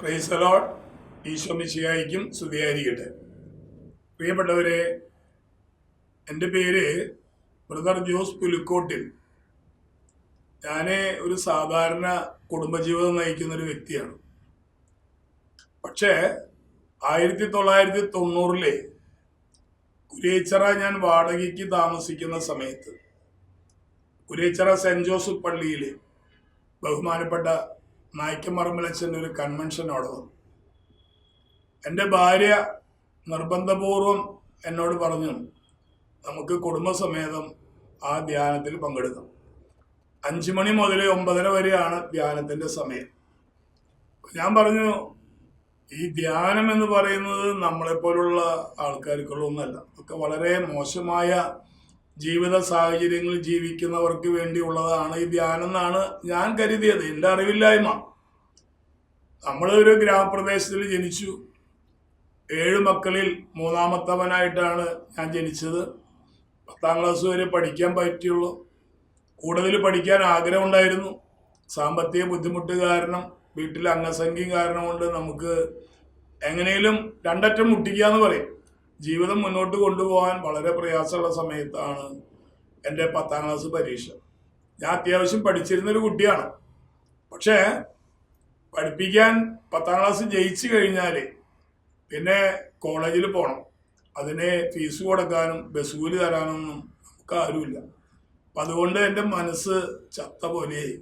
പ്രൈസലോഡ് ഈശോ മിശിഹായിക്കും സ്തുതിയായിരിക്കട്ടെ. പ്രിയപ്പെട്ടവരെ എന്റെ പേര് ബ്രദർ ജോസ് പുലിക്കോട്ടിൽ. ഞാൻ ഒരു സാധാരണ കുടുംബജീവിതം നയിക്കുന്ന ഒരു വ്യക്തിയാണ്. പക്ഷേ ആയിരത്തി തൊള്ളായിരത്തി തൊണ്ണൂറിലെ കുരേച്ചറ ഞാൻ വാടകയ്ക്ക് താമസിക്കുന്ന സമയത്ത് കുരേച്ചറ സെന്റ് ജോസഫ് പള്ളിയിൽ ബഹുമാനപ്പെട്ട നായ്ക്കമറമ്പലച്ചന്റെ ഒരു കൺവെൻഷൻ അവിടെ വന്നു. എന്റെ ഭാര്യ നിർബന്ധപൂർവം എന്നോട് പറഞ്ഞു നമുക്ക് കുടുംബസമേതം ആ ധ്യാനത്തിൽ പങ്കെടുക്കാം. അഞ്ചു മണി മുതൽ ഒമ്പതര വരെയാണ് ധ്യാനത്തിന്റെ സമയം. ഞാൻ പറഞ്ഞു ഈ ധ്യാനം എന്ന് പറയുന്നത് നമ്മളെപ്പോലുള്ള ആൾക്കാർക്കുള്ള ഒന്നല്ല ഒക്കെ വളരെ മോശമായ ജീവിത സാഹചര്യങ്ങളിൽ ജീവിക്കുന്നവർക്ക് വേണ്ടിയുള്ളതാണ് ഈ ധ്യാനം എന്നാണ് ഞാൻ കരുതിയത്. എന്റെ അറിവില്ലായ്മ. നമ്മൾ ഒരു ഗ്രാമപ്രദേശത്തിൽ ജനിച്ചു. ഏഴ് മക്കളിൽ മൂന്നാമത്തവനായിട്ടാണ് ഞാൻ ജനിച്ചത്. പത്താം ക്ലാസ് വരെ പഠിക്കാൻ പറ്റിയുള്ളൂ. കൂടുതൽ പഠിക്കാൻ ആഗ്രഹമുണ്ടായിരുന്നു. സാമ്പത്തിക ബുദ്ധിമുട്ട് കാരണം വീട്ടിലെ അംഗസംഖ്യം കാരണം കൊണ്ട് നമുക്ക് എങ്ങനെയും രണ്ടറ്റം മുട്ടിക്കുക എന്ന് പറയും. ജീവിതം മുന്നോട്ട് കൊണ്ടുപോകാൻ വളരെ പ്രയാസമുള്ള സമയത്താണ് എന്റെ പത്താം ക്ലാസ് പരീക്ഷ. ഞാൻ അത്യാവശ്യം പഠിച്ചിരുന്നൊരു കുട്ടിയാണ്. പക്ഷേ പഠിപ്പിക്കാൻ പത്താം ക്ലാസ് ജയിച്ചു കഴിഞ്ഞാൽ പിന്നെ കോളേജിൽ പോകണം അതിനെ ഫീസ് കൊടുക്കാനും ബസ് കൂലി തരാനൊന്നും നമുക്ക് ആരുമില്ല. അപ്പം അതുകൊണ്ട് എന്റെ മനസ്സ് ചത്ത പോലെയായി.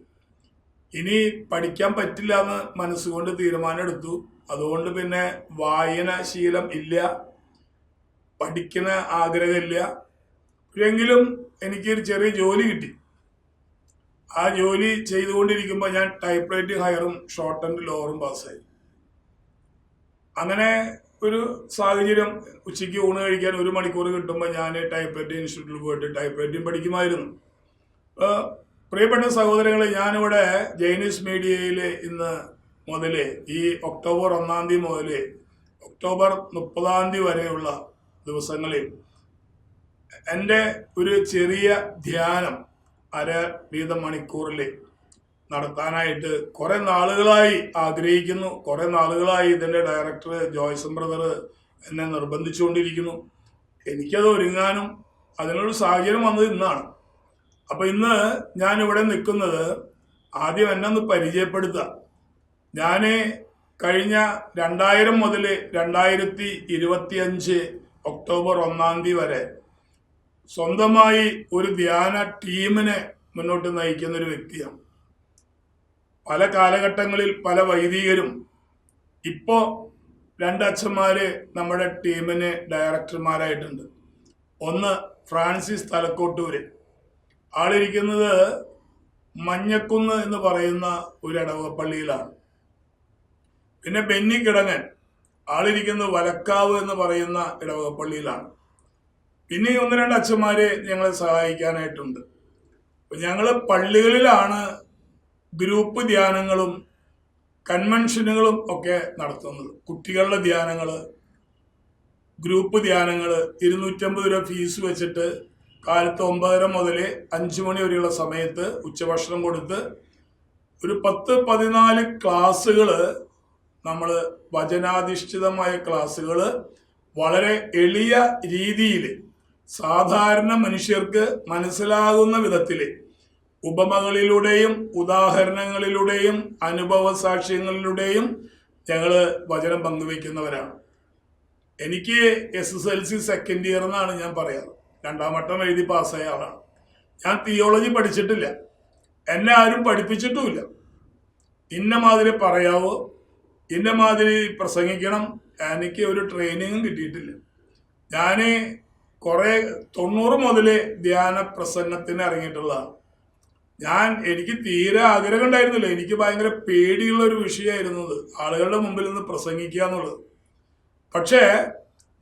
ഇനി പഠിക്കാൻ പറ്റില്ല എന്ന് മനസ്സുകൊണ്ട് തീരുമാനമെടുത്തു. അതുകൊണ്ട് പിന്നെ വായന ശീലം ഇല്ല. പഠിക്കുന്ന ആഗ്രഹമില്ല. എങ്കിലും എനിക്കൊരു ചെറിയ ജോലി കിട്ടി. ആ ജോലി ചെയ്തുകൊണ്ടിരിക്കുമ്പോൾ ഞാൻ ടൈപ്പ് റൈറ്റിംഗ് ഹയറും ഷോർട്ട് ആൻഡ് ലോവറും പാസ്സായി അങ്ങനെ ഒരു സാഹചര്യം ഉച്ചയ്ക്ക് ഊണ് കഴിക്കാൻ ഒരു മണിക്കൂർ കിട്ടുമ്പോൾ ഞാൻ ടൈപ്പ് റൈറ്റിംഗ് ഇൻസ്റ്റിറ്റ്യൂട്ടിൽ പോയിട്ട് ടൈപ്പ് റൈറ്റിംഗ് പഠിക്കുമായിരുന്നു. പ്രിയപ്പെട്ട സഹോദരങ്ങളെ ഞാനിവിടെ ജൈനീസ് മീഡിയയിൽ ഇന്ന് മുതൽ ഈ ഒക്ടോബർ ഒന്നാം തീയതി മുതൽ ഒക്ടോബർ മുപ്പതാം തീയതി വരെയുള്ള ദിവസങ്ങളിൽ. എന്റെ ഒരു ചെറിയ ധ്യാനം അര വീത മണിക്കൂറിൽ നടത്താനായിട്ട് കുറെ നാളുകളായി ആഗ്രഹിക്കുന്നു. കുറെ നാളുകളായി ഇതിന്റെ ഡയറക്ടർ ജോയ്സൺ ബ്രദർ എന്നെ നിർബന്ധിച്ചുകൊണ്ടിരിക്കുന്നു. എനിക്കത് ഒരുങ്ങാനും അതിനൊരു സാഹചര്യം വന്നത് ഇന്നാണ്. അപ്പൊ ഇന്ന് ഞാൻ ഇവിടെ നിൽക്കുന്നത് ആദ്യം എന്നെ ഒന്ന് പരിചയപ്പെടുത്തുക. ഞാൻ കഴിഞ്ഞ രണ്ടായിരം മുതൽ രണ്ടായിരത്തി ഇരുപത്തിയഞ്ച് ഒക്ടോബർ ഒന്നാം തീയതി വരെ സ്വന്തമായി ഒരു ധ്യാന ടീമിനെ മുന്നോട്ട് നയിക്കുന്ന ഒരു വ്യക്തിയാണ്. പല കാലഘട്ടങ്ങളിൽ പല വൈദികരും ഇപ്പോൾ രണ്ടച്ഛന്മാര് നമ്മുടെ ടീമിന് ഡയറക്ടർമാരായിട്ടുണ്ട്. ഒന്ന് ഫ്രാൻസിസ് തലക്കോട്ടൂര്. ആളിരിക്കുന്നത് മഞ്ഞക്കുന്ന് എന്ന് പറയുന്ന ഒരു അടവപ്പള്ളിയിലാണ് പിന്നെ ബെന്നി കിടങ്ങൻ. ആളിരിക്കുന്നത് വലക്കാവ് എന്ന് പറയുന്ന ഇടവകപ്പള്ളിയിലാണ്. പിന്നെ ഒന്ന് രണ്ട് അച്ഛന്മാരെ ഞങ്ങളെ സഹായിക്കാനായിട്ടുണ്ട്. ഞങ്ങൾ പള്ളികളിലാണ് ഗ്രൂപ്പ് ധ്യാനങ്ങളും കൺവെൻഷനുകളും ഒക്കെ നടത്തുന്നത്. കുട്ടികളുടെ ധ്യാനങ്ങൾ ഗ്രൂപ്പ് ധ്യാനങ്ങൾ ഇരുന്നൂറ്റമ്പത് രൂപ ഫീസ് വെച്ചിട്ട് കാലത്ത് ഒമ്പതര മുതൽ അഞ്ച് മണി വരെയുള്ള സമയത്ത് ഉച്ചഭക്ഷണം കൊടുത്ത് ഒരു പത്ത് പതിനാല് ക്ലാസ്സുകൾ നമ്മൾ വചനാധിഷ്ഠിതമായ ക്ലാസ്സുകൾ വളരെ എളിയ രീതിയിൽ സാധാരണ മനുഷ്യർക്ക് മനസ്സിലാകുന്ന വിധത്തിൽ ഉപമകളിലൂടെയും ഉദാഹരണങ്ങളിലൂടെയും അനുഭവ സാക്ഷ്യങ്ങളിലൂടെയും ഞങ്ങൾ വചനം പങ്കുവയ്ക്കുന്നവരാണ്. എനിക്ക് S S L C second year എന്നാണ് ഞാൻ പറയാറ്. രണ്ടാം വട്ടം എഴുതി പാസ്സായ ആളാണ്. ഞാൻ തിയോളജി പഠിച്ചിട്ടില്ല. എന്നെ ആരും പഠിപ്പിച്ചിട്ടുമില്ല. ഇന്ന മാതിരി പറയാവോ? ഇന്ന മാതിരി പ്രസംഗിക്കണം. എനിക്ക് ഒരു ട്രെയിനിങ്ങും കിട്ടിയിട്ടില്ല. ഞാൻ കുറേ തൊണ്ണൂറ് മുതൽ ധ്യാന പ്രസംഗത്തിന് ഇറങ്ങിയിട്ടുള്ളതാണ്. ഞാൻ എനിക്ക് തീരെ ആഗ്രഹം ഉണ്ടായിരുന്നില്ല. എനിക്ക് ഭയങ്കര പേടിയുള്ള ഒരു വിഷയമായിരുന്നത് ആളുകളുടെ മുമ്പിൽ നിന്ന് പ്രസംഗിക്കുക എന്നുള്ളത്. പക്ഷേ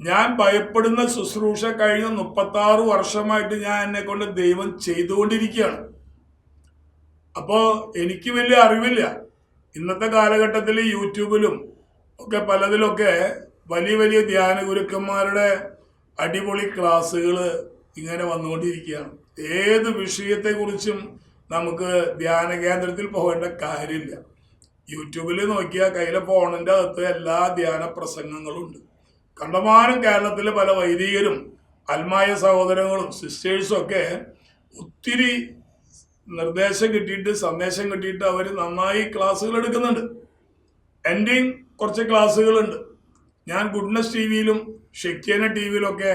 ഞാൻ ഭയപ്പെടുന്ന ശുശ്രൂഷ കഴിഞ്ഞ മുപ്പത്തി ആറ് വർഷമായിട്ട് ഞാൻ എന്നെ കൊണ്ട് ദൈവം ചെയ്തുകൊണ്ടിരിക്കുകയാണ്. അപ്പോൾ എനിക്ക് വലിയ അറിവില്ല. ഇന്നത്തെ കാലഘട്ടത്തിൽ യൂട്യൂബിലും ഒക്കെ പലതിലൊക്കെ വലിയ വലിയ ധ്യാന ഗുരുക്കന്മാരുടെ അടിപൊളി ക്ലാസ്സുകൾ ഇങ്ങനെ വന്നുകൊണ്ടിരിക്കുകയാണ്. ഏത് വിഷയത്തെക്കുറിച്ചും നമുക്ക് ധ്യാന കേന്ദ്രത്തിൽ പോകേണ്ട കാര്യമില്ല. യൂട്യൂബിൽ നോക്കിയാൽ കയ്യിലെ ഫോണിന്റെ അകത്ത് എല്ലാ ധ്യാന പ്രസംഗങ്ങളും ഉണ്ട് കണ്ടമാനം കേരളത്തിലെ പല വൈദികരും അൽമായ സഹോദരങ്ങളും സിസ്റ്റേഴ്സും ഒക്കെ ഒത്തിരി നിർദ്ദേശം കിട്ടിയിട്ട് സന്ദേശം കിട്ടിയിട്ട് അവർ നന്നായി ക്ലാസ്സുകൾ എടുക്കുന്നുണ്ട്. എന്റെയും കുറച്ച് ക്ലാസ്സുകളുണ്ട്. ഞാൻ ഗുഡ്നസ് ടി വിയിലും ഷെക്യേന ടി വിയിലൊക്കെ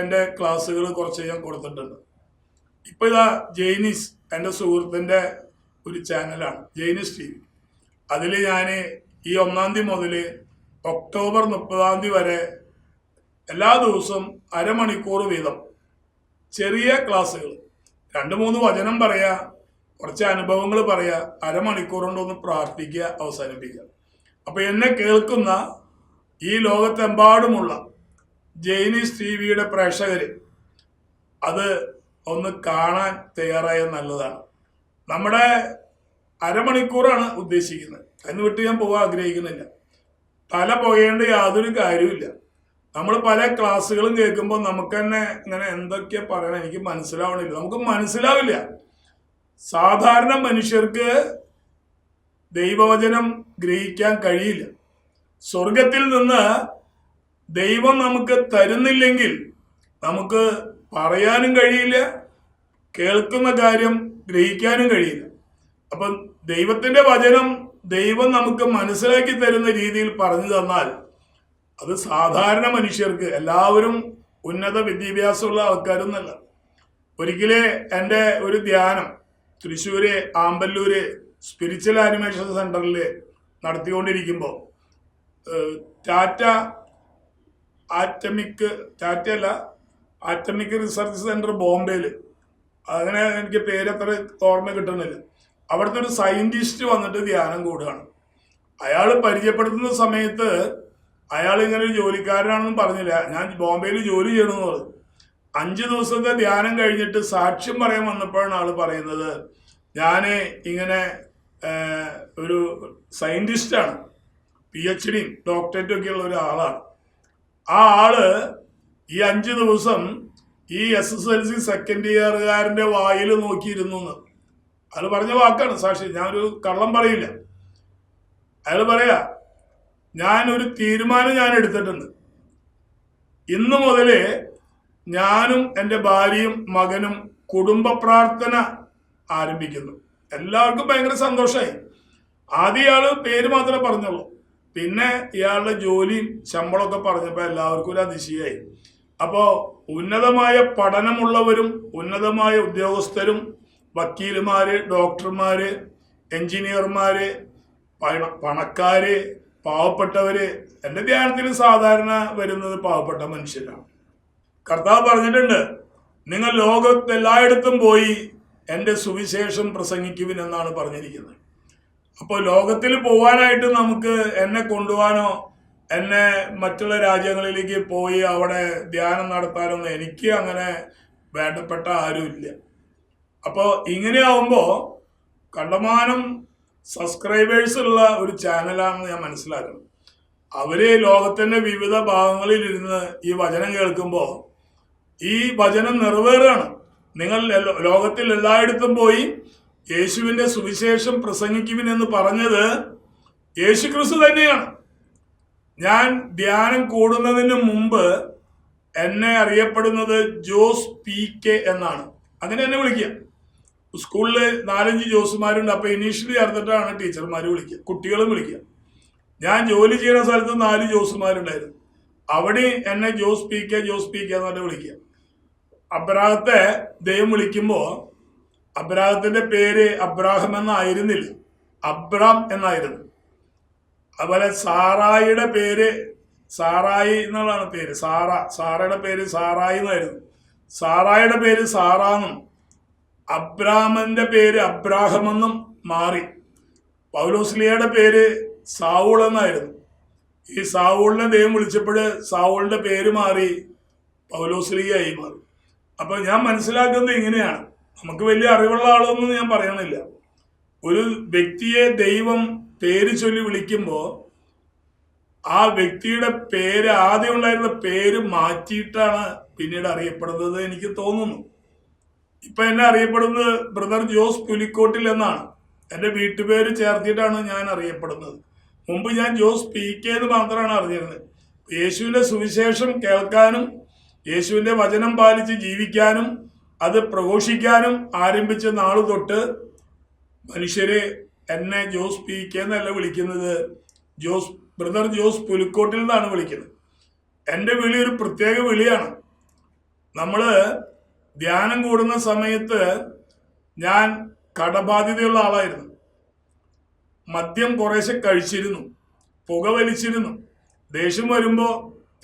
എന്റെ ക്ലാസ്സുകൾ കുറച്ച് ഞാൻ കൊടുത്തിട്ടുണ്ട്. ഇപ്പോൾ ഇതാ ജെയ്നിസ് എന്റെ സുഹൃത്തിന്റെ ഒരു ചാനലാണ് ജെയ്നിസ് ടി വി. അതിൽ ഞാൻ ഈ ഒന്നാം തീയതി മുതൽ ഒക്ടോബർ മുപ്പതാം തീയതി വരെ എല്ലാ ദിവസവും അരമണിക്കൂർ വീതം ചെറിയ ക്ലാസ്സുകൾ. രണ്ട് മൂന്ന് വചനം പറയാ കുറച്ച് അനുഭവങ്ങൾ പറയാ അരമണിക്കൂർ കൊണ്ടൊന്ന് പ്രാർത്ഥിക്കുക അവസാനിപ്പിക്കുക. അപ്പോൾ എന്നെ കേൾക്കുന്ന ഈ ലോകത്തെമ്പാടുമുള്ള ജൈനീസ് ടി വിയുടെ പ്രേക്ഷകർ അത് ഒന്ന് കാണാൻ തയ്യാറായ നല്ലതാണ്. നമ്മുടെ അരമണിക്കൂറാണ് ഉദ്ദേശിക്കുന്നത്. അതിന് വിട്ട് ഞാൻ പോകാൻ ആഗ്രഹിക്കുന്നില്ല. തല പോകേണ്ട യാതൊരു കാര്യമില്ല നമ്മൾ പല ക്ലാസ്സുകളും കേൾക്കുമ്പോൾ നമുക്ക് തന്നെ ഇങ്ങനെ എന്തൊക്കെ പറയണം എനിക്ക് മനസ്സിലാവണില്ല. നമുക്ക് മനസ്സിലാവില്ല. സാധാരണ മനുഷ്യർക്ക് ദൈവവചനം ഗ്രഹിക്കാൻ കഴിയില്ല. സ്വർഗത്തിൽ നിന്ന് ദൈവം നമുക്ക് തരുന്നില്ലെങ്കിൽ നമുക്ക് പറയാനും കഴിയില്ല കേൾക്കുന്ന കാര്യം ഗ്രഹിക്കാനും കഴിയില്ല. അപ്പം ദൈവത്തിന്റെ വചനം ദൈവം നമുക്ക് മനസ്സിലാക്കി തരുന്ന രീതിയിൽ പറഞ്ഞു തന്നാൽ അത് സാധാരണ മനുഷ്യർക്ക് എല്ലാവരും ഉന്നത വിദ്യാഭ്യാസമുള്ള ആൾക്കാരൊന്നല്ല ഒരിക്കലേ എന്റെ ഒരു ധ്യാനം തൃശ്ശൂര് ആമ്പല്ലൂര് സ്പിരിച്വൽ ആനിമേഷൻ സെന്ററിൽ നടത്തിക്കൊണ്ടിരിക്കുമ്പോൾ ടാറ്റ ആറ്റമിക് ടാറ്റ അല്ല ആറ്റമിക് റിസർച്ച് സെന്റർ ബോംബെയിൽ അങ്ങനെ എനിക്ക് പേരത്ര ഓർമ്മ കിട്ടുന്നില്ല. അവിടുത്തെ ഒരു സയന്റിസ്റ്റ് വന്നിട്ട് ധ്യാനം കൂടുകയാണ്. അയാൾ പരിചയപ്പെടുത്തുന്ന സമയത്ത് അയാൾ ഇങ്ങനെ ഒരു ജോലിക്കാരനാണെന്നും പറഞ്ഞില്ല. ഞാൻ ബോംബെയിൽ ജോലി ചെയ്യണമെന്ന് പറഞ്ഞു. അഞ്ച് ദിവസത്തെ ധ്യാനം കഴിഞ്ഞിട്ട് സാക്ഷ്യം പറയാൻ വന്നപ്പോഴാണ് ആൾ പറയുന്നത് ഞാൻ ഇങ്ങനെ ഒരു സയന്റിസ്റ്റാണ് പി എച്ച് ഡിയും ഡോക്ടറേറ്റും ഒക്കെയുള്ള ഒരാളാണ്. ആ ആൾ ഈ അഞ്ച് ദിവസം ഈ S S L C second ഇയറുകാരന്റെ വായിൽ നോക്കിയിരുന്നു എന്ന് അയാൾ പറഞ്ഞ വാക്കാണ് സാക്ഷി. ഞാനൊരു കള്ളം പറയില്ല. അയാൾ പറയാ ഞാൻ ഒരു തീരുമാനം ഞാൻ എടുത്തിട്ടുണ്ട്. ഇന്നു മുതൽ ഞാനും എന്റെ ഭാര്യയും മകനും കുടുംബ പ്രാർത്ഥന ആരംഭിക്കുന്നു. എല്ലാവർക്കും ഭയങ്കര സന്തോഷമായി ആദ്യം ഇയാൾ പേര് മാത്രമേ പറഞ്ഞുള്ളൂ. പിന്നെ ഇയാളുടെ ജോലിയും ശമ്പളമൊക്കെ പറഞ്ഞപ്പോൾ എല്ലാവർക്കും ഒരു അതിശയായി അപ്പോൾ ഉന്നതമായ പഠനമുള്ളവരും ഉന്നതമായ ഉദ്യോഗസ്ഥരും വക്കീലുമാർ ഡോക്ടർമാർ എൻജിനീയർമാർ പണ- പണക്കാര് പാവപ്പെട്ടവര് എന്റെ ധ്യാനത്തിൽ സാധാരണ വരുന്നത് പാവപ്പെട്ട മനുഷ്യരാണ്. കർത്താവ് പറഞ്ഞിട്ടുണ്ട് നിങ്ങൾ ലോകത്ത് എല്ലായിടത്തും പോയി എന്റെ സുവിശേഷം പ്രസംഗിക്കുവിൻ എന്നാണ് പറഞ്ഞിരിക്കുന്നത്. അപ്പോൾ ലോകത്തിൽ പോകാനായിട്ട് നമുക്ക് എന്നെ കൊണ്ടുപോകാനോ എന്നെ മറ്റുള്ള രാജ്യങ്ങളിലേക്ക് പോയി അവിടെ ധ്യാനം നടത്താനൊന്നും എനിക്ക് അങ്ങനെ വേണ്ടപ്പെട്ട ആരുമില്ല. അപ്പോൾ ഇങ്ങനെയാവുമ്പോൾ കണ്ടമാനം സബ്സ്ക്രൈബേഴ്സ് ഉള്ള ഒരു ചാനലാണെന്ന് ഞാൻ മനസ്സിലാക്കണം അവർ ലോകത്തിന്റെ വിവിധ ഭാഗങ്ങളിൽ ഇരുന്ന് ഈ വചനം കേൾക്കുമ്പോൾ ഈ വചനം നിറവേറാണ് നിങ്ങൾ ലോകത്തിൽ എല്ലായിടത്തും പോയി യേശുവിന്റെ സുവിശേഷം പ്രസംഗിക്കുവിൻ എന്ന് പറഞ്ഞത് യേശു ക്രിസ്തു തന്നെയാണ്. ഞാൻ ധ്യാനം കൂടുന്നതിന് മുമ്പ് എന്നെ അറിയപ്പെടുന്നത് ജോസ് പി കെ എന്നാണ്. അങ്ങനെ എന്നെ വിളിക്കുക. സ്കൂളിൽ നാലഞ്ച് ജോസുമാരുണ്ട്. അപ്പൊ ഇനീഷ്യലി അറിഞ്ഞിട്ടാണ് ടീച്ചർമാർ വിളിക്കുക കുട്ടികളും വിളിക്കുക ഞാൻ ജോലി ചെയ്യുന്ന സ്ഥലത്ത് നാല് ജോസുമാരുണ്ടായിരുന്നു. അവിടെ എന്നെ Jose P K Jose P K എന്ന് വിളിക്കുക അബ്രാഹത്തെ ദൈവം വിളിക്കുമ്പോൾ അബ്രാഹത്തിന്റെ പേര് അബ്രാഹം എന്നായിരുന്നില്ല. അബ്രാം എന്നായിരുന്നു. അതുപോലെ സാറായിയുടെ പേര് സാറായി എന്നുള്ളതാണ് പേര്. സാറ സാറയുടെ പേര് സാറായി എന്നായിരുന്നു. സാറായിയുടെ പേര് സാറാന്നും അബ്രാമന്റെ പേര് അബ്രാഹമെന്നും മാറി. പൗലോസ്ലിയയുടെ പേര് സാവൂൾ എന്നായിരുന്നു. ഈ സാവൂളിനെ ദൈവം വിളിച്ചപ്പോൾ സാവൂളിന്റെ പേര് മാറി പൗലോസ്ലിയായി മാറി. അപ്പൊ ഞാൻ മനസ്സിലാക്കുന്നത് ഇങ്ങനെയാണ്. നമുക്ക് വലിയ അറിവുള്ള ആളൊന്നും ഞാൻ പറയണില്ല. ഒരു വ്യക്തിയെ ദൈവം പേര് ചൊല്ലി വിളിക്കുമ്പോൾ ആ വ്യക്തിയുടെ പേര് ആദ്യം ഉണ്ടായിരുന്ന പേര് മാറ്റിയിട്ടാണ് പിന്നീട് അറിയപ്പെടുന്നത് എനിക്ക് തോന്നുന്നു. ഇപ്പൊ എന്നെ അറിയപ്പെടുന്നത് ബ്രദർ ജോസ് പുലിക്കോട്ടിൽ എന്നാണ്. എന്റെ വീട്ടുപേര് ചേർത്തിട്ടാണ് ഞാൻ അറിയപ്പെടുന്നത്. മുമ്പ് ഞാൻ ജോസ് പി കെ എന്ന് മാത്രമാണ് അറിഞ്ഞിരുന്നത്. യേശുവിന്റെ സുവിശേഷം കേൾക്കാനും യേശുവിന്റെ വചനം പാലിച്ച് ജീവിക്കാനും അത് പ്രഘോഷിക്കാനും ആരംഭിച്ച നാൾ തൊട്ട് മനുഷ്യരെ എന്നെ ജോസ് പി കെ എന്നല്ല വിളിക്കുന്നത്. ജോസ് ബ്രദർ ജോസ് പുലിക്കോട്ടിൽ നിന്നാണ് വിളിക്കുന്നത്. എന്റെ വിളി ഒരു പ്രത്യേക വിളിയാണ്. നമ്മൾ ധ്യാനം കൂടുന്ന സമയത്ത് ഞാൻ കടബാധ്യതയുള്ള ആളായിരുന്നു. മദ്യം കുറേശ്ശെ കഴിച്ചിരുന്നു പുക വലിച്ചിരുന്നു. ദേഷ്യം വരുമ്പോൾ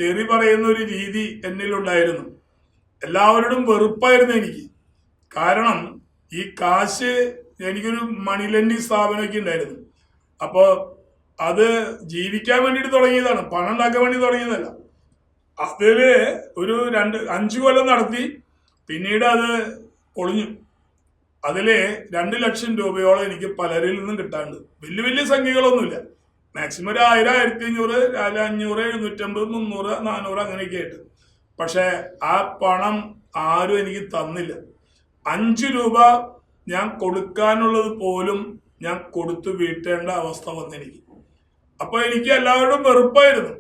തെറി പറയുന്ന ഒരു രീതി എന്നിലുണ്ടായിരുന്നു. എല്ലാവരോടും വെറുപ്പായിരുന്നു എനിക്ക്. കാരണം ഈ കാശ് എനിക്കൊരു മണിലെണ്ണി സ്ഥാപനമൊക്കെ ഉണ്ടായിരുന്നു. അപ്പോൾ അത് ജീവിക്കാൻ വേണ്ടിയിട്ട് തുടങ്ങിയതാണ്. പണം ഉണ്ടാക്കാൻ വേണ്ടി തുടങ്ങിയതല്ല. അതിൽ ഒരു രണ്ട് അഞ്ചു കൊല്ലം നടത്തി പിന്നീട് അത് പൊളിഞ്ഞു. അതിൽ രണ്ട് ലക്ഷം രൂപയോളം എനിക്ക് പലരിൽ നിന്നും കിട്ടാണ്ട് വലിയ വലിയ സംഖ്യകളൊന്നുമില്ല. മാക്സിമം ഒരു ആയിരം ആയിരത്തി അഞ്ഞൂറ് അഞ്ഞൂറ് എഴുന്നൂറ്റമ്പത് മുന്നൂറ് നാനൂറ് അങ്ങനെയൊക്കെ ആയിട്ട്. പക്ഷെ ആ പണം ആരും എനിക്ക് തന്നില്ല. അഞ്ച് രൂപ ഞാൻ കൊടുക്കാനുള്ളത് പോലും ഞാൻ കൊടുത്തു വീട്ടേണ്ട അവസ്ഥ വന്നെനിക്ക്. അപ്പോൾ എനിക്ക് എല്ലാവരോടും വെറുപ്പായിരുന്നു.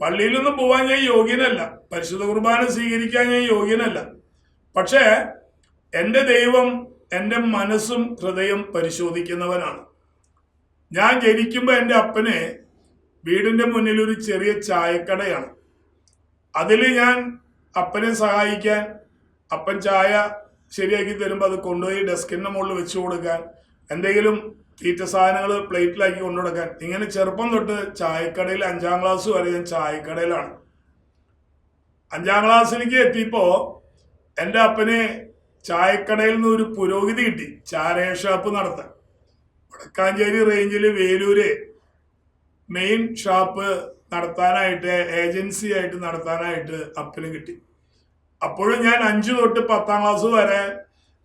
പള്ളിയിലൊന്നും പോവാൻ ഞാൻ യോഗ്യനല്ല. പരിശുദ്ധ കുർബാന സ്വീകരിക്കാൻ ഞാൻ യോഗ്യനല്ല. പക്ഷേ എന്റെ ദൈവം എന്റെ മനസ്സും ഹൃദയം പരിശോധിക്കുന്നവനാണ്. ഞാൻ ജനിക്കുമ്പോൾ എന്റെ അപ്പനെ വീടിന്റെ മുന്നിൽ ഒരു ചെറിയ ചായക്കടയാണ്. അതിൽ ഞാൻ അപ്പനെ സഹായിക്കാൻ അപ്പൻ ചായ ശരിയാക്കി തരുമ്പോൾ അത് കൊണ്ടുപോയി ഡെസ്കിന്റെ മുകളിൽ വെച്ച് കൊടുക്കാൻ എന്തെങ്കിലും തീറ്റ സാധനങ്ങൾ പ്ലേറ്റിലാക്കി കൊണ്ടുകൊടുക്കാൻ ഇങ്ങനെ ചെറുപ്പം തൊട്ട് ചായക്കടയിൽ അഞ്ചാം ക്ലാസ് വരെ ഞാൻ ചായക്കടയിലാണ്. അഞ്ചാം ക്ലാസ്സിലേക്ക് എത്തിയപ്പോൾ എന്റെ അപ്പന് ചായക്കടയിൽ നിന്ന് ഒരു പുരോഗതി കിട്ടി. ചാരയ ഷാപ്പ് നടത്താൻ. വടക്കാഞ്ചേരി റേഞ്ചിൽ വേലൂര് മെയിൻ ഷാപ്പ് നടത്താനായിട്ട് ഏജൻസി ആയിട്ട് നടത്താനായിട്ട് അപ്പന് കിട്ടി. അപ്പോഴും ഞാൻ അഞ്ചു തൊട്ട് പത്താം ക്ലാസ് വരെ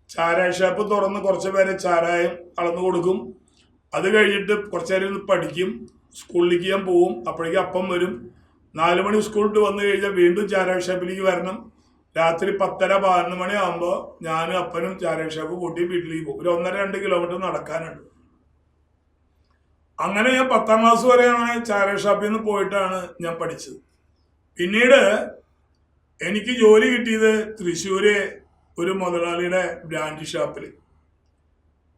ചാരായ ഷാപ്പ് തുറന്ന് കുറച്ച് പേരെ ചാരായം അളന്നു കൊടുക്കും. അത് കഴിഞ്ഞിട്ട് കുറച്ചു നേരം പഠിക്കും. സ്കൂളിലേക്ക് ഞാൻ പോവും. അപ്പോഴേക്കും അപ്പം വരും. നാല് മണി സ്കൂളിട്ട് വന്നു കഴിഞ്ഞാൽ വീണ്ടും ചാരായ ഷാപ്പിലേക്ക് വരണം. രാത്രി പത്തര പതിനൊന്ന് മണി ആകുമ്പോൾ ഞാനും അപ്പനും ചാരായ ഷാപ്പ് കൂട്ടി വീട്ടിലേക്ക് പോകും. ഒരു ഒന്നര രണ്ട് കിലോമീറ്റർ നടക്കാനുണ്ട്. അങ്ങനെ ഞാൻ പത്താം ക്ലാസ് വരെയാണ് ചാരേഷാപ്പിൽ നിന്ന് പോയിട്ടാണ് ഞാൻ പഠിച്ചത്. പിന്നീട് എനിക്ക് ജോലി കിട്ടിയത് തൃശ്ശൂര് ഒരു മുതലാളിയുടെ ബ്രാൻഡ് ഷാപ്പിൽ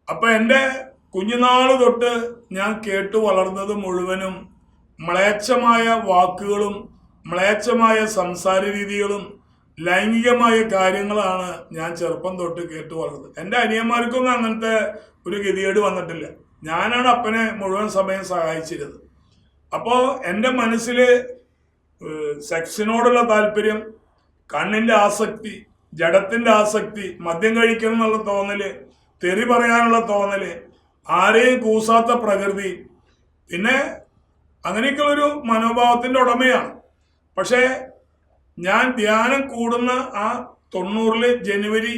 അപ്പൊ എന്റെ കുഞ്ഞുനാൾ തൊട്ട് ഞാൻ കേട്ടു വളർന്നത് മുഴുവനും മ്ലേച്ഛമായ വാക്കുകളും മ്ലേച്ഛമായ സംസാര രീതികളും ലൈംഗികമായ കാര്യങ്ങളാണ് ഞാൻ ചെറുപ്പം തൊട്ട് കേട്ടു വളർന്നത്. എന്റെ അനിയന്മാർക്കൊന്നും അങ്ങനത്തെ ഒരു ഗതികേട് വന്നിട്ടില്ല. ഞാനാണ് അപ്പനെ മുഴുവൻ സമയം സഹായിച്ചിരുന്നത്. അപ്പോൾ എന്റെ മനസ്സിൽ സെക്സിനോടുള്ള താല്പര്യം കണ്ണിന്റെ ആസക്തി ജഡത്തിന്റെ ആസക്തി മദ്യം കഴിക്കണം എന്നുള്ള തോന്നൽ തെറി പറയാനുള്ള തോന്നൽ ആരെയും കൂസാത്ത പ്രകൃതി പിന്നെ അങ്ങനെയൊക്കെയുള്ളൊരു മനോഭാവത്തിന്റെ ഉടമയാണ്. പക്ഷേ ഞാൻ ധ്യാനം കൂടുന്ന ആ തൊണ്ണൂറിൽ ജനുവരി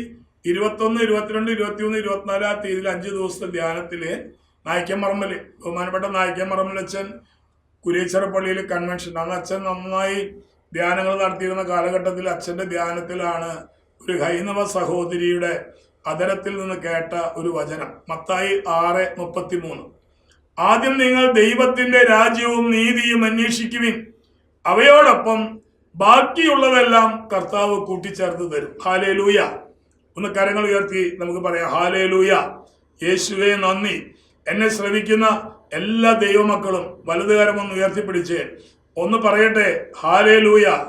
ഇരുപത്തൊന്ന് ഇരുപത്തിരണ്ട് ഇരുപത്തിമൂന്ന് ഇരുപത്തിനാല് ആ തീയതിയിൽ അഞ്ച് ദിവസത്തെ ധ്യാനത്തിൽ നായിക്കമ്പറമ്പൽ ബഹുമാനപ്പെട്ട നായിക്കമ്പറമ്പിൽ അച്ഛൻ കുരേശ്വര പള്ളിയിൽ കൺവെൻഷൻ അന്ന് അച്ഛൻ നന്നായി ധ്യാനങ്ങൾ നടത്തിയിരുന്ന കാലഘട്ടത്തിൽ അച്ഛന്റെ ധ്യാനത്തിലാണ് ഒരു ഹൈന്ദവ സഹോദരിയുടെ അതരത്തിൽ നിന്ന് കേട്ട ഒരു വചനം. മത്തായി ആറ് മുപ്പത്തി മൂന്ന് ആദ്യം നിങ്ങൾ ദൈവത്തിന്റെ രാജ്യവും നീതിയും അന്വേഷിക്കുവിൻ. അവയോടൊപ്പം ബാക്കിയുള്ളതെല്ലാം കർത്താവ് കൂട്ടിച്ചേർത്ത് തരും. ഹാലേ ലൂയ ഒന്ന് കരങ്ങൾ ഉയർത്തി നമുക്ക് പറയാം. ഹാലേ ലൂയ യേശുവെ നന്ദി. എന്നെ ശ്രമിക്കുന്ന എല്ലാ ദൈവമക്കളും വലതുകാരം ഒന്ന് ഉയർത്തിപ്പിടിച്ച് ഒന്ന് പറയട്ടെ. ഹാലേ ലൂയ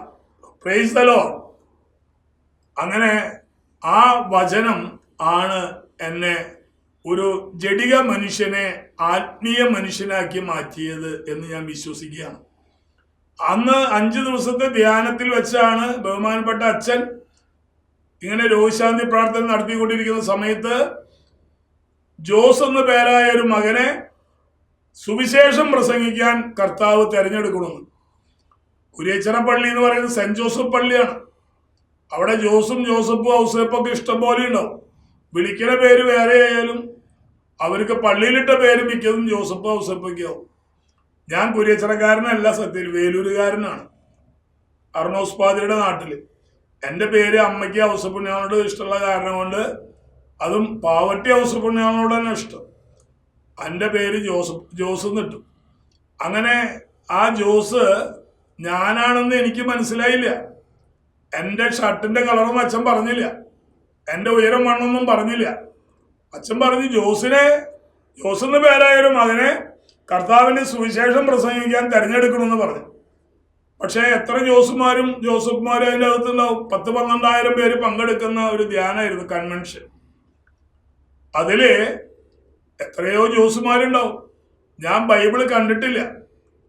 പ്രൈസ് ദ ലോ അങ്ങനെ ആ വചനം ആണ് എന്നെ ഒരു ജഡിക മനുഷ്യനെ ആത്മീയ മനുഷ്യനാക്കി മാറ്റിയത് എന്ന് ഞാൻ വിശ്വസിക്കുകയാണ്. അന്ന് അഞ്ചു ദിവസത്തെ ധ്യാനത്തിൽ വെച്ചാണ് ബഹുമാനപ്പെട്ട അച്ഛൻ ഇങ്ങനെ രോഗശാന്തി പ്രാർത്ഥന നടത്തിക്കൊണ്ടിരിക്കുന്ന സമയത്ത് ജോസ് എന്ന പേരായ ഒരു മകനെ സുവിശേഷം പ്രസംഗിക്കാൻ കർത്താവ് തെരഞ്ഞെടുക്കണമെന്ന്. കുരിയച്ചറ പള്ളി എന്ന് പറയുന്നത് സെന്റ് ജോസഫ് പള്ളിയാണ്. അവിടെ ജോസും ജോസഫും ഔസേപ്പൊക്കെ ഇഷ്ടം പോലെ ഉണ്ടാവും. വിളിക്കുന്ന പേര് വേറെ ആയാലും അവർക്ക് പള്ളിയിലിട്ട പേര് മിക്കതും ജോസഫ് ഔസേപ്പൊക്കെ ആവും ഞാൻ കുരിയച്ചറക്കാരനല്ല സത്യത്തിൽ വേലൂരുകാരനാണ്. അർണോസ് പാതിരിയുടെ നാട്ടിൽ എന്റെ പേര് അമ്മയ്ക്ക് ഔസപ്പുണ്യാളോട് ഇഷ്ടമുള്ള കാരണം കൊണ്ട് അതും പാവട്ടി ഔസപ്പുണ്യാളോട് തന്നെ ഇഷ്ടം. എന്റെ പേര് ജോസഫ് ജോസ് എന്നിട്ടു അങ്ങനെ ആ ജോസ് ഞാനാണെന്ന് എനിക്ക് മനസ്സിലായില്ല. എന്റെ ഷർട്ടിന്റെ കളറും അച്ഛൻ പറഞ്ഞില്ല. എന്റെ ഉയരം മണ്ണൊന്നും പറഞ്ഞില്ല. അച്ഛൻ പറഞ്ഞു ജോസിനെ ജോസ് എന്ന് പേരായാലും മകനെ കർത്താവിന്റെ സുവിശേഷം പ്രസംഗിക്കാൻ തിരഞ്ഞെടുക്കണമെന്ന് പറഞ്ഞു. പക്ഷേ എത്ര ജോസുമാരും ജോസഫ്മാരും അതിന്റെ അകത്തുണ്ടാവും പത്ത് പന്ത്രണ്ടായിരം പേര് പങ്കെടുക്കുന്ന ഒരു ധ്യാനമായിരുന്നു കൺവെൻഷൻ. അതിൽ എത്രയോ ജോസുമാരുണ്ടാവും. ഞാൻ ബൈബിൾ കണ്ടിട്ടില്ല.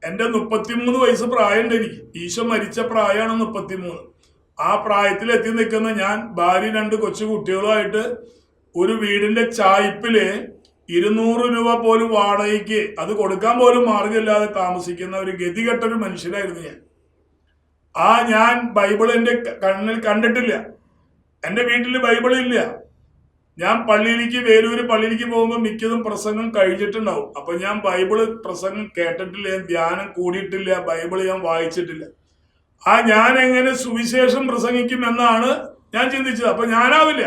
എന്റെ മുപ്പത്തിമൂന്ന് വയസ്സ് പ്രായമുണ്ട് എനിക്ക്. ഈശോ മരിച്ച പ്രായമാണ് മുപ്പത്തിമൂന്ന്. ആ പ്രായത്തിൽ എത്തി നിൽക്കുന്ന ഞാൻ ഭാര്യ രണ്ട് കൊച്ചു കുട്ടികളുമായിട്ട് ഒരു വീടിന്റെ ചായ്പിൽ ഇരുന്നൂറ് രൂപ പോലും വാടകയ്ക്ക് അത് കൊടുക്കാൻ പോലും മാർഗമില്ലാതെ താമസിക്കുന്ന ഒരു ഗതികെട്ട ഒരു മനുഷ്യനായിരുന്നു ഞാൻ. ആ ഞാൻ ബൈബിൾ എന്റെ കണ്ണിൽ കണ്ടിട്ടില്ല. എന്റെ വീട്ടിൽ ബൈബിൾ ഇല്ല. ഞാൻ പള്ളിയിലേക്ക് വേലൂര് പള്ളിയിലേക്ക് പോകുമ്പോൾ മിക്കതും പ്രസംഗം കഴിഞ്ഞിട്ടുണ്ടാവും. അപ്പൊ ഞാൻ ബൈബിൾ പ്രസംഗം കേട്ടിട്ടില്ല ഞാൻ ധ്യാനം കൂടിയിട്ടില്ല ബൈബിൾ ഞാൻ വായിച്ചിട്ടില്ല. ആ ഞാൻ എങ്ങനെ സുവിശേഷം പ്രസംഗിക്കും എന്നാണ് ഞാൻ ചിന്തിച്ചത്. അപ്പൊ ഞാനാവില്ല.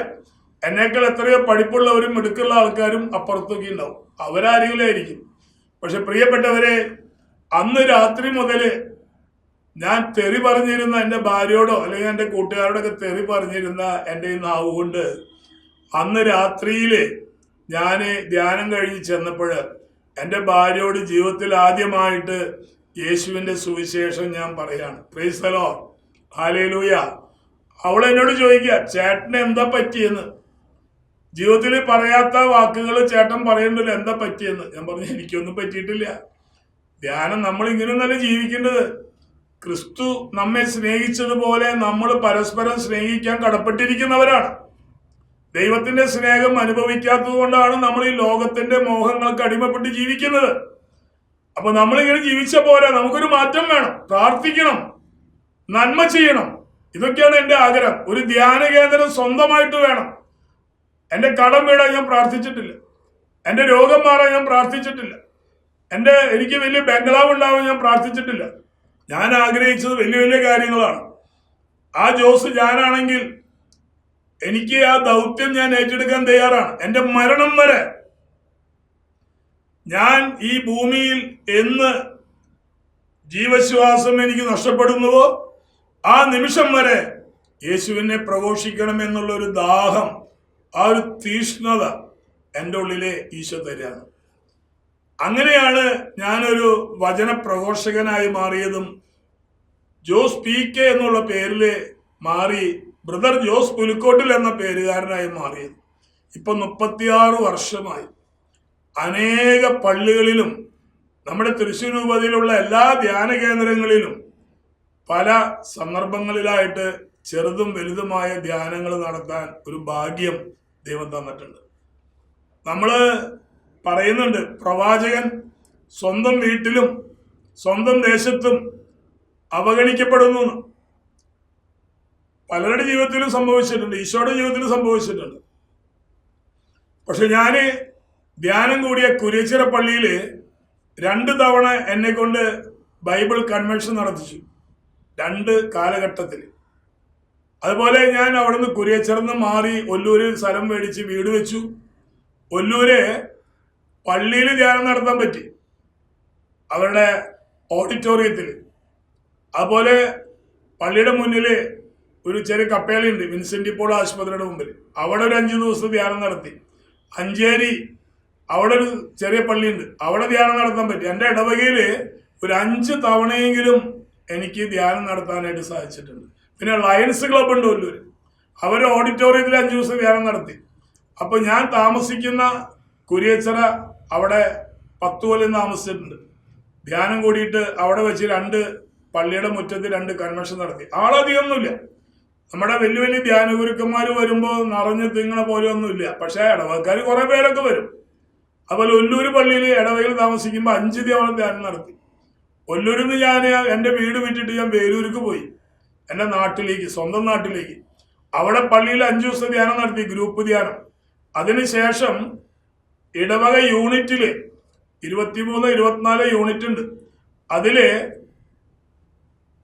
എന്നേക്കാൾ എത്രയോ പഠിപ്പുള്ളവരും മിടുക്കുള്ള ആൾക്കാരും അപ്പുറത്തൊക്കെ ഉണ്ടാവും. അവരാരെങ്കിലും ആയിരിക്കും പക്ഷെ പ്രിയപ്പെട്ടവരെ അന്ന് രാത്രി മുതൽ ഞാൻ തെറി പറഞ്ഞിരുന്ന എന്റെ ഭാര്യയോടോ അല്ലെങ്കിൽ എന്റെ കൂട്ടുകാരോടൊക്കെ തെറി പറഞ്ഞിരുന്ന എന്റെ ഈ നാവ് കൊണ്ട് അന്ന് രാത്രിയിൽ ഞാൻ ധ്യാനം കഴിഞ്ഞ് ചെന്നപ്പോൾ എന്റെ ഭാര്യയോട് ജീവിതത്തിൽ ആദ്യമായിട്ട് യേശുവിന്റെ സുവിശേഷം ഞാൻ പറയാണ്. പ്രീസലോ ഹാലേലൂയ അവൾ എന്നോട് ചോദിക്കുക ചേട്ടന് എന്താ പറ്റിയെന്ന്? ജീവിതത്തിൽ പറയാത്ത വാക്കുകൾ ചേട്ടൻ പറയണ്ടല്ലോ എന്താ പറ്റിയെന്ന്? ഞാൻ പറഞ്ഞു എനിക്കൊന്നും പറ്റിയിട്ടില്ല. ധ്യാനം നമ്മൾ ഇങ്ങനെയൊന്നല്ല ജീവിക്കേണ്ടത്. ക്രിസ്തു നമ്മെ സ്നേഹിച്ചതുപോലെ നമ്മൾ പരസ്പരം സ്നേഹിക്കാൻ കടപ്പെട്ടിരിക്കുന്നവരാണ്. ദൈവത്തിന്റെ സ്നേഹം അനുഭവിക്കാത്തത് കൊണ്ടാണ് നമ്മൾ ഈ ലോകത്തിന്റെ മോഹങ്ങൾക്ക് അടിമപ്പെട്ട് ജീവിക്കുന്നത്. അപ്പൊ നമ്മളിങ്ങനെ ജീവിച്ച പോലെ നമുക്കൊരു മാറ്റം വേണം. പ്രാർത്ഥിക്കണം. നന്മ ചെയ്യണം. ഇതൊക്കെയാണ് എന്റെ ആഗ്രഹം. ഒരു ധ്യാന കേന്ദ്രം സ്വന്തമായിട്ട് വേണം. എന്റെ കടം വീടാൻ ഞാൻ പ്രാർത്ഥിച്ചിട്ടില്ല. എന്റെ രോഗം മാറാൻ ഞാൻ പ്രാർത്ഥിച്ചിട്ടില്ല. എന്റെ എനിക്ക് വലിയ ബംഗ്ലാവ് ഉണ്ടാവാൻ ഞാൻ പ്രാർത്ഥിച്ചിട്ടില്ല. ഞാൻ ആഗ്രഹിച്ചത് വലിയ വലിയ കാര്യങ്ങളാണ്. ആ ജോസ് ഞാനാണെങ്കിൽ എനിക്ക് ആ ദൗത്യം ഞാൻ ഏറ്റെടുക്കാൻ തയ്യാറാണ്. എന്റെ മരണം വരെ ഞാൻ ഈ ഭൂമിയിൽ എന്ന് ജീവശ്വാസം എനിക്ക് നഷ്ടപ്പെടുന്നുവോ? ആ നിമിഷം വരെ യേശുവിനെ പ്രഘോഷിക്കണം എന്നുള്ള ഒരു ദാഹം ആ ഒരു തീഷ്ണത എന്റെ ഉള്ളിലെ ഈശോ തരികയാണ്. അങ്ങനെയാണ് ഞാനൊരു വചന പ്രഘോഷകനായി മാറിയതും ജോസ് പി കെ എന്നുള്ള പേരിൽ മാറി ബ്രദർ ജോസ് പുലിക്കോട്ടിൽ എന്ന പേരുകാരനായി മാറിയത്. ഇപ്പം മുപ്പത്തിയാറ് വർഷമായി. അനേക പള്ളികളിലും നമ്മുടെ തൃശ്ശൂർ രൂപതയിലുള്ള എല്ലാ ധ്യാന കേന്ദ്രങ്ങളിലും പല സന്ദർഭങ്ങളിലായിട്ട് ചെറുതും വലുതുമായ ധ്യാനങ്ങൾ നടത്താൻ ഒരു ഭാഗ്യം ദൈവം തന്നിട്ടുണ്ട്. നമ്മൾ പറയുന്നുണ്ട് പ്രവാചകൻ സ്വന്തം വീട്ടിലും സ്വന്തം ദേശത്തും അവഗണിക്കപ്പെടുന്നു. പലരുടെ ജീവിതത്തിലും സംഭവിച്ചിട്ടുണ്ട് ഈശോയുടെ ജീവിതത്തിലും സംഭവിച്ചിട്ടുണ്ട്. പക്ഷെ ഞാൻ ധ്യാനം കൂടിയ കുരേശ്വര പള്ളിയിൽ രണ്ട് തവണ എന്നെ കൊണ്ട് ബൈബിൾ കൺവെൻഷൻ നടത്തിച്ചു. രണ്ട് കാലഘട്ടത്തിൽ അതുപോലെ ഞാൻ അവിടുന്ന് കുരിയച്ചിറന്ന് മാറി ഒല്ലൂരിൽ സ്ഥലം മേടിച്ച് വീട് വെച്ചു. ഒല്ലൂര് പള്ളിയിൽ ധ്യാനം നടത്താൻ പറ്റി. അവരുടെ ഓഡിറ്റോറിയത്തിൽ. അതുപോലെ പള്ളിയുടെ മുന്നിൽ ഒരു ചെറിയ കപ്പേലുണ്ട് വിൻസെന്റ് ഇപ്പോൾ ആശുപത്രിയുടെ മുമ്പിൽ. അവിടെ ഒരു അഞ്ച് ദിവസം ധ്യാനം നടത്തി. അഞ്ചേരി അവിടെ ഒരു ചെറിയ പള്ളിയുണ്ട് അവിടെ ധ്യാനം നടത്താൻ പറ്റി. എന്റെ ഇടവകയിൽ ഒരു അഞ്ച് തവണയെങ്കിലും എനിക്ക് ധ്യാനം നടത്താനായിട്ട് സാധിച്ചിട്ടുണ്ട്. പിന്നെ ലയൺസ് ക്ലബ് ഉണ്ട് ഒല്ലൂര് അവർ ഓഡിറ്റോറിയത്തിൽ അഞ്ച് ദിവസം ധ്യാനം നടത്തി. അപ്പോൾ ഞാൻ താമസിക്കുന്ന കുരിയച്ചറ അവിടെ പത്ത് കൊല്ലം താമസിച്ചിട്ടുണ്ട്. ധ്യാനം കൂടിയിട്ട് അവിടെ വെച്ച് രണ്ട് പള്ളിയുടെ മുറ്റത്ത് രണ്ട് കൺവെൻഷൻ നടത്തി. ആളധികമൊന്നുമില്ല. നമ്മുടെ വലിയ വലിയ ധ്യാന ഗുരുക്കന്മാർ വരുമ്പോൾ നിറഞ്ഞ് തിങ്ങണ പോലെ ഒന്നുമില്ല. പക്ഷേ ഇടവക്കാർ കുറേ പേരൊക്കെ വരും. അതുപോലെ ഒല്ലൂര് പള്ളിയിൽ ഇടവകയിൽ താമസിക്കുമ്പോൾ അഞ്ച് ദിവസം ധ്യാനം നടത്തി. ഒല്ലൂരിൽ നിന്ന് ഞാൻ എന്റെ വീട് വിട്ടിട്ട് ഞാൻ വേലൂർക്ക് പോയി. എന്റെ നാട്ടിലേക്ക് സ്വന്തം നാട്ടിലേക്ക്. അവിടെ പള്ളിയിൽ അഞ്ചു ദിവസം ധ്യാനം നടത്തി ഗ്രൂപ്പ് ധ്യാനം. അതിനുശേഷം ഇടവക യൂണിറ്റിൽ ഇരുപത്തിമൂന്ന് ഇരുപത്തിനാല് യൂണിറ്റ് ഉണ്ട്. അതിൽ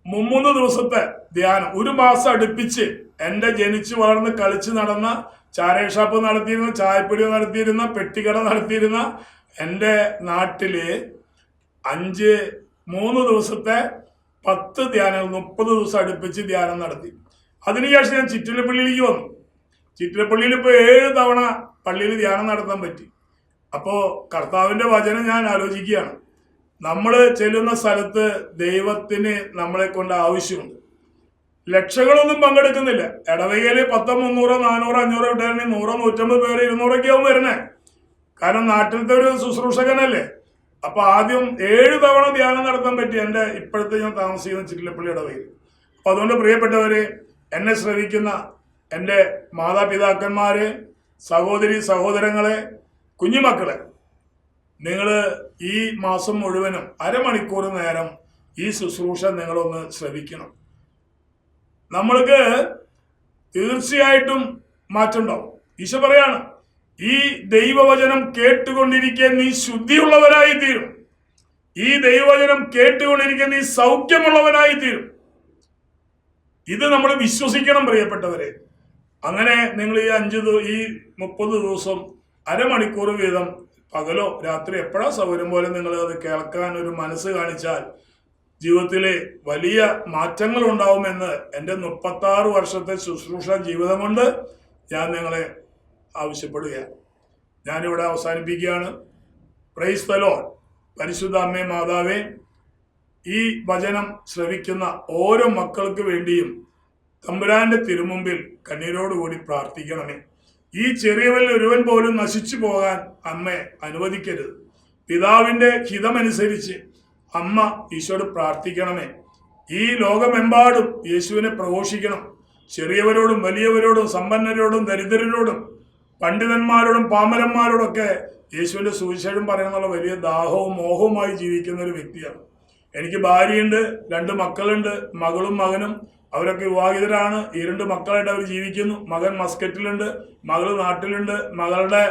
മുമ്മൂന്ന് ദിവസത്തെ ധ്യാനം. ഒരു മാസം അടുപ്പിച്ച് എന്റെ ജനിച്ചു വളർന്ന് കളിച്ച് നടന്ന ചാരേഷാപ്പ് നടത്തിയിരുന്ന ചായപ്പൊടി നടത്തിയിരുന്ന പെട്ടിക്കട നടത്തിയിരുന്ന എന്റെ നാട്ടിൽ അഞ്ച് മൂന്ന് ദിവസത്തെ പത്ത് ധ്യാനം മുപ്പത് ദിവസം അടുപ്പിച്ച് ധ്യാനം നടത്തി. അതിനുശേഷം ഞാൻ ചിറ്റിലപ്പള്ളിയിലേക്ക് വന്നു. ചിറ്റിലപ്പള്ളിയിൽ ഇപ്പോൾ ഏഴ് തവണ പള്ളിയിൽ ധ്യാനം നടത്താൻ പറ്റി. അപ്പോൾ കർത്താവിന്റെ വചനം ഞാൻ ആലോചിക്കുകയാണ്. നമ്മൾ ചെല്ലുന്ന സ്ഥലത്ത് ദൈവത്തിന് നമ്മളെ കൊണ്ട് ആവശ്യമുണ്ട്. ലക്ഷങ്ങളൊന്നും പങ്കെടുക്കുന്നില്ല. ഇടവകയിൽ പത്തോ മുന്നൂറോ നാനൂറോ അഞ്ഞൂറോ ഇട്ടാണെങ്കിൽ നൂറോ നൂറ്റമ്പത് പേര് ഇരുന്നൂറൊക്കെ ആവും വരണേ കാരണം നാട്ടിലത്തെ ഒരു ശുശ്രൂഷകനല്ലേ? അപ്പൊ ആദ്യം ഏഴ് തവണ ധ്യാനം നടത്താൻ പറ്റി എന്റെ ഇപ്പോഴത്തെ ഞാൻ താമസിക്കുന്ന ചിറ്റിലപ്പള്ളി ഇടവകയിൽ അപ്പൊ അതുകൊണ്ട് പ്രിയപ്പെട്ടവരെ എന്നെ ശ്രവിക്കുന്ന എന്റെ മാതാപിതാക്കന്മാരെ സഹോദരി സഹോദരങ്ങളെ കുഞ്ഞുമക്കളെ നിങ്ങൾ ഈ മാസം മുഴുവനും അരമണിക്കൂർ നേരം ഈ ശുശ്രൂഷ നിങ്ങളൊന്ന് ശ്രവിക്കണം. നമ്മൾക്ക് തീർച്ചയായിട്ടും മാറ്റമുണ്ടാവും ഈശോ പറയാണ് ഈ ദൈവവചനം കേട്ടുകൊണ്ടിരിക്കെ നീ ശുദ്ധിയുള്ളവനായി തീരും. ഈ ദൈവവചനം കേട്ടുകൊണ്ടിരിക്കെ നീ സൗഖ്യമുള്ളവനായി തീരും. ഇത് നമ്മൾ വിശ്വസിക്കണം പ്രിയപ്പെട്ടവരെ. അങ്ങനെ നിങ്ങൾ ഈ അഞ്ച് ഈ മുപ്പത് ദിവസം അരമണിക്കൂർ വീതം പകലോ രാത്രി എപ്പോഴാ സൗകര്യം പോലെ നിങ്ങൾ അത് കേൾക്കാൻ ഒരു മനസ്സ് കാണിച്ചാൽ ജീവിതത്തിലെ വലിയ മാറ്റങ്ങൾ ഉണ്ടാവുമെന്ന് എന്റെ മുപ്പത്താറ് വർഷത്തെ ശുശ്രൂഷ ജീവിതം കൊണ്ട് ഞാൻ നിങ്ങളെ ആവശ്യപ്പെടുകയാണ്. ഞാനിവിടെ അവസാനിപ്പിക്കുകയാണ്. പ്രൈസ് ഫലോ പരിശുദ്ധ അമ്മേ മാതാവേ ഈ വചനം ശ്രവിക്കുന്ന ഓരോ മക്കൾക്ക് വേണ്ടിയും തമ്പുരാന്റെ തിരുമുമ്പിൽ കണ്ണീരോടുകൂടി പ്രാർത്ഥിക്കണമേ. ഈ ചെറിയവരിൽ ഒരുവൻ പോലും നശിച്ചു പോകാൻ അമ്മ അനുവദിക്കരുത്. പിതാവിന്റെ ഹിതമനുസരിച്ച് അമ്മ ഈശോട് പ്രാർത്ഥിക്കണമേ. ഈ ലോകമെമ്പാടും യേശുവിനെ പ്രഘോഷിക്കണം. ചെറിയവരോടും വലിയവരോടും സമ്പന്നരോടും ദരിദ്രരോടും പണ്ഡിതന്മാരോടും പാമരന്മാരോടൊക്കെ യേശുവിന്റെ സുവിശേഷം പറയാനുള്ള വലിയ ദാഹവും മോഹവുമായി ജീവിക്കുന്ന ഒരു വ്യക്തിയാണ്. എനിക്ക് ഭാര്യയുണ്ട് രണ്ട് മക്കളുണ്ട് മകളും മകനും. അവരൊക്കെ വിവാഹിതരാണ്. ഈ രണ്ട് മക്കളായിട്ട് അവർ ജീവിക്കുന്നു. മകൻ മസ്കറ്റിലുണ്ട് മകൾ നാട്ടിലുണ്ട്. മകളുടെ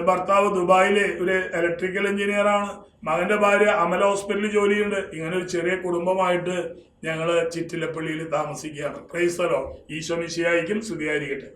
ഭർത്താവ് ദുബായിലെ ഒരു ഇലക്ട്രിക്കൽ എഞ്ചിനീയറാണ് മകന്റെ ഭാര്യ അമല ഹോസ്പിറ്റലിൽ ജോലിയുണ്ട്. ഇങ്ങനെ ഒരു ചെറിയ കുടുംബമായിട്ട് ഞങ്ങൾ ചിറ്റിലപ്പള്ളിയിൽ താമസിക്കുകയാണ്. ക്രൈസ്തലോ ഈശോ മിശിയായിരിക്കും സ്തുതിയായിരിക്കട്ടെ.